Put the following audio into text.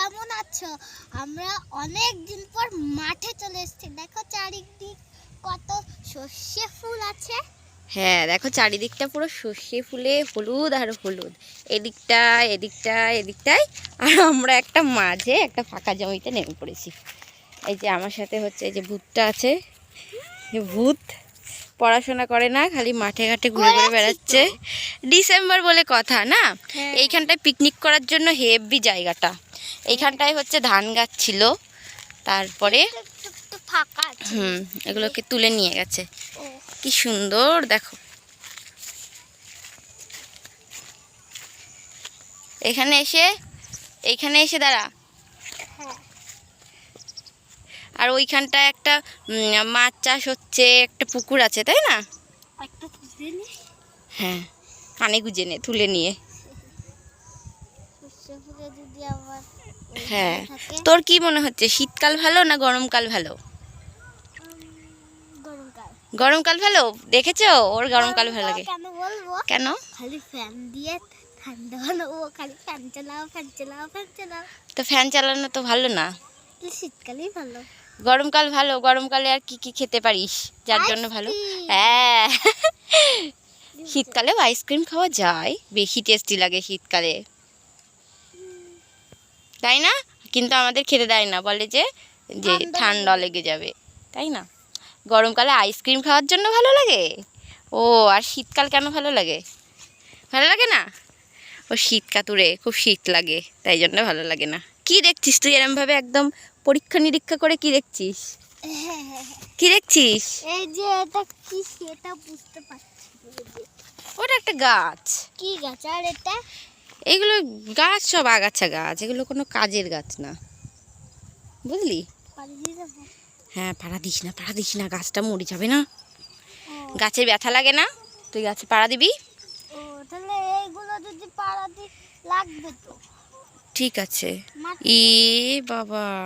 কেমন আছো? আমরা অনেক দিন পর মাঠে চলে এসেছি। দেখো চারিদিক কত সর্ষে ফুল আছে। হ্যাঁ দেখো চারিদিকটা পুরো সর্ষে ফুলে হলুদ আর হলুদ। এদিকটা এদিকটা এদিকটায় আর আমরা একটা মাঝে একটা ফাঁকা জমিতে নেমে পড়েছি। এই যে আমার সাথে হচ্ছে এই যে ভূতটা আছে। ভূত পড়াশোনা করে না খালি মাঠে ঘাটে ঘুরে ঘুরে বেড়াচ্ছে। ডিসেম্বর বলে কথা না? হ্যাঁ। এইখানটায় পিকনিক করার জন্য হেভি জায়গাটা। এইখানটায় হচ্ছে ধান গাছ ছিল। তারপরে হুম এগুলোকে তুলে নিয়ে গেছে। কি সুন্দর দেখো। এখানে এসে এইখানে এসে দাঁড়া। আর ওইখানটা একটা মাছ চাষ হচ্ছে একটা পুকুর আছে তাই নি। হ্যাঁ কানে গুজে নে তুলে নিয়ে সর্ষে ফুলে যদি আবার ওই হ্যাঁ। তোর কি মনে হচ্ছে শীতকাল ভালো না গরমকাল ভালো? গরমকাল। ভালো? দেখেছ? ওর গরমকাল ভালো লাগে। কেন খালি ফ্যান দিয়ে ঠান্ডা বানাবো খালি ফ্যান চালাও ফ্যান চালাও ফ্যান চালাও। তো ফ্যান চালানো তো ভালো না। ভালো। গরমকাল ভালো গরমকালে আর কি কি খেতে পারিস? যার জন্য ভালো। হ্যাঁ। শীতকালেও আইসক্রিম খাওয়া যায়। বেশি টেস্টি লাগে শীতকালে। তাই না? কিন্তু আমাদের খেতে দেয় না। বলে যে যে ঠান্ডা লেগে। যাবে। তাই না? গরমকালে আইসক্রিম খাওয়ার জন্য ভালো লাগে? ও আর শীতকাল কেন ভালো লাগে? ভালো লাগে না? ও শীত কাতুরে খুব শীত লাগে। তাই জন্য ভালো লাগে না। কি দেখছিস তুই এরমভাবে একদম পরীক্ষা নিরীক্ষা করে কি দেখছিস? কি দেখছিস? এই যে এটা কি সেটা বুঝতে পারছি ওটা একটা গাছ। কি গাছ? আর এটা? এগুলো গাছ সব আগাছা গাছ এগুলো কোনো কাজের গাছ না। বুঝলি? হ্যাঁ পাড়া দিস না পাড়া দিস না গাছটা মরে যাবে না। গাছে ব্যথা লাগে না? তুই গাছে পাড়া দিবি? ঠিক আছে। ই বাবা।